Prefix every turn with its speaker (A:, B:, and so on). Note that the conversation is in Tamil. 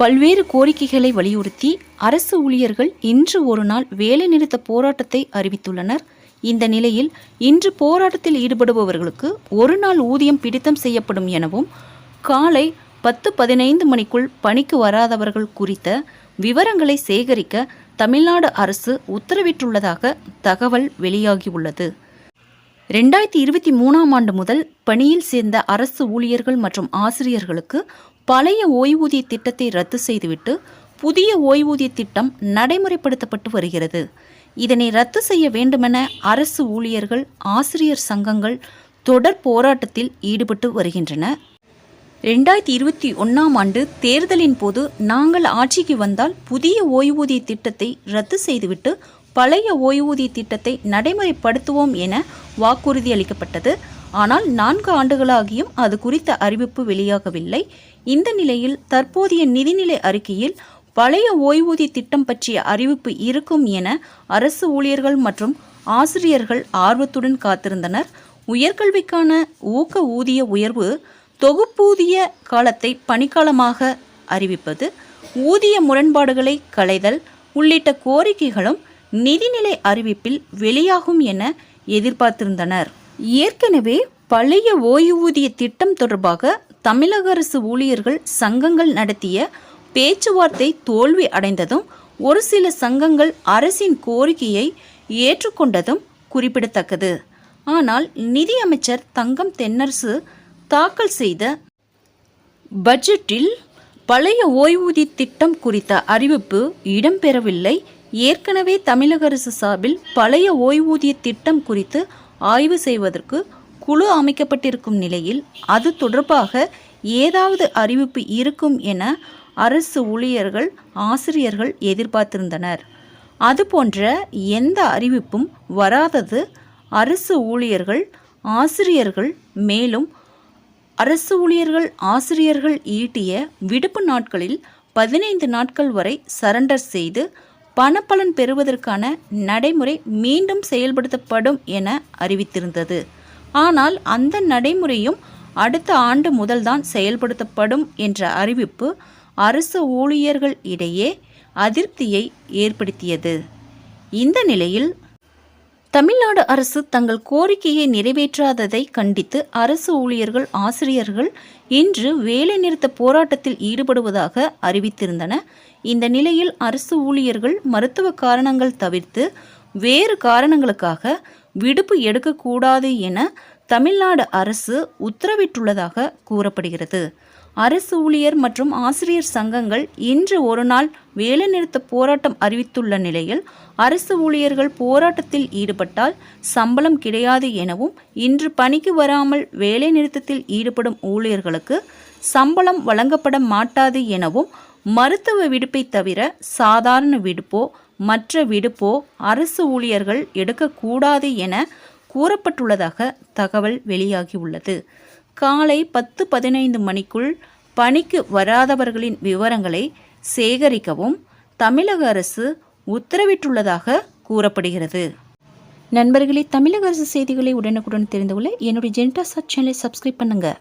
A: பல்வேறு கோரிக்கைகளை வலியுறுத்தி அரசு ஊழியர்கள் இன்று ஒரு நாள் வேலைநிறுத்த போராட்டத்தை அறிவித்துள்ளனர். இந்த நிலையில் இன்று போராட்டத்தில் ஈடுபடுபவர்களுக்கு ஒரு நாள் ஊதியம் பிடித்தம் செய்யப்படும் எனவும் காலை பத்து பதினைந்து மணிக்குள் பணிக்கு வராதவர்கள் குறித்த விவரங்களை சேகரிக்க தமிழ்நாடு அரசு உத்தரவிட்டுள்ளதாக தகவல் வெளியாகியுள்ளது. ரெண்டாயிரத்தி இருபத்தி மூணாம் ஆண்டு முதல் பணியில் சேர்ந்த அரசு ஊழியர்கள் மற்றும் ஆசிரியர்களுக்கு பழைய ஓய்வூதிய திட்டத்தை ரத்து செய்துவிட்டு புதிய ஓய்வூதிய திட்டம் நடைமுறைப்படுத்தப்பட்டு வருகிறது. இதனை ரத்து செய்ய வேண்டுமென அரசு ஊழியர்கள் ஆசிரியர் சங்கங்கள் தொடர் போராட்டத்தில் ஈடுபட்டு வருகின்றன. ரெண்டாயிரத்தி இருபத்தி ஒன்றாம் ஆண்டு தேர்தலின் போது நாங்கள் ஆட்சிக்கு வந்தால் புதிய ஓய்வூதிய திட்டத்தை ரத்து செய்துவிட்டு பழைய ஓய்வூதிய திட்டத்தை நடைமுறைப்படுத்துவோம் என வாக்குறுதி அளிக்கப்பட்டது. ஆனால் நான்கு ஆண்டுகளாகியும் அது குறித்த அறிவிப்பு வெளியாகவில்லை. இந்த நிலையில் தற்போதைய நிதிநிலை அறிக்கையில் பழைய ஓய்வூதிய திட்டம் பற்றிய அறிவிப்பு இருக்கும் என அரசு ஊழியர்கள் மற்றும் ஆசிரியர்கள் ஆர்வத்துடன் காத்திருந்தனர். உயர்கல்விக்கான ஊக்க ஊதிய உயர்வு தொகுப்பூதிய காலத்தை பணிக்காலமாக அறிவிப்பது ஊதிய முரண்பாடுகளை களைதல் உள்ளிட்ட கோரிக்கைகளும் நிதிநிலை அறிவிப்பில் வெளியாகும் என எதிர்பார்த்திருந்தனர். ஏற்கனவே பழைய ஓய்வூதிய திட்டம் தொடர்பாக தமிழக அரசு ஊழியர்கள் சங்கங்கள் நடத்திய பேச்சுவார்த்தை தோல்வி அடைந்ததும் ஒரு சில சங்கங்கள் அரசின் கோரிக்கையை ஏற்றுக்கொண்டதும் குறிப்பிடத்தக்கது. ஆனால் நிதியமைச்சர் தங்கம் தென்னரசு தாக்கல் செய்த பட்ஜெட்டில் பழைய ஓய்வூதிய திட்டம் குறித்த அறிவிப்பு இடம்பெறவில்லை. ஏற்கனவே தமிழக அரசு சார்பில் பழைய ஓய்வூதிய திட்டம் குறித்து ஆய்வு செய்வதற்கு குழு அமைக்கப்பட்டிருக்கும் நிலையில் அது தொடர்பாக ஏதாவது அறிவிப்பு இருக்கும் என அரசு ஊழியர்கள் ஆசிரியர்கள் எதிர்பார்த்திருந்தனர். அதுபோன்ற எந்த அறிவிப்பும் வராதது அரசு ஊழியர்கள் ஆசிரியர்கள் மேலும் அரசு ஊழியர்கள் ஆசிரியர்கள் ஈட்டிய விடுப்பு நாட்களில் பதினைந்து நாட்கள் வரை சரண்டர் செய்து பணப்பலன் பெறுவதற்கான நடைமுறை மீண்டும் செயல்படுத்தப்படும் என அறிவித்திருந்தது. ஆனால் அந்த நடைமுறையும் அடுத்த ஆண்டு முதல்தான் செயல்படுத்தப்படும் என்ற அறிவிப்பு அரசு ஊழியர்கள் இடையே அதிருப்தியை ஏற்படுத்தியது. இந்த நிலையில் தமிழ்நாடு அரசு தங்கள் கோரிக்கையை நிறைவேற்றாததை கண்டித்து அரசு ஊழியர்கள் ஆசிரியர்கள் இன்று வேலைநிறுத்த போராட்டத்தில் ஈடுபடுவதாக அறிவித்திருந்தன. இந்த நிலையில் அரசு ஊழியர்கள் மருத்துவ காரணங்கள் தவிர்த்து வேறு காரணங்களுக்காக விடுப்பு எடுக்கக்கூடாது என தமிழ்நாடு அரசு உத்தரவிட்டுள்ளதாக கூறப்படுகிறது. அரசு ஊழியர் மற்றும் ஆசிரியர் சங்கங்கள் இன்று ஒரு நாள் வேலைநிறுத்த போராட்டம் அறிவித்துள்ள நிலையில் அரசு ஊழியர்கள் போராட்டத்தில் ஈடுபட்டால் சம்பளம் கிடையாது எனவும் இன்று பணிக்கு வராமல் வேலைநிறுத்தத்தில் ஈடுபடும் ஊழியர்களுக்கு சம்பளம் வழங்கப்பட மாட்டாது எனவும் மருத்துவ விடுப்பை தவிர சாதாரண விடுப்போ மற்ற விடுப்போ அரசு ஊழியர்கள் எடுக்கக்கூடாது என கூறப்பட்டுள்ளதாக தகவல் வெளியாகியுள்ளது. காலை பத்து பதினைந்து மணிக்குள் பணிக்கு வராதவர்களின் விவரங்களை சேகரிக்கவும் தமிழக அரசு உத்தரவிட்டுள்ளதாக கூறப்படுகிறது. நண்பர்களே தமிழக அரசு செய்திகளை உடனுக்குடன் தெரிந்து கொள்ள என்னுடைய ஜென்டா சர்ச் சேனலை சப்ஸ்கிரைப் பண்ணுங்கள்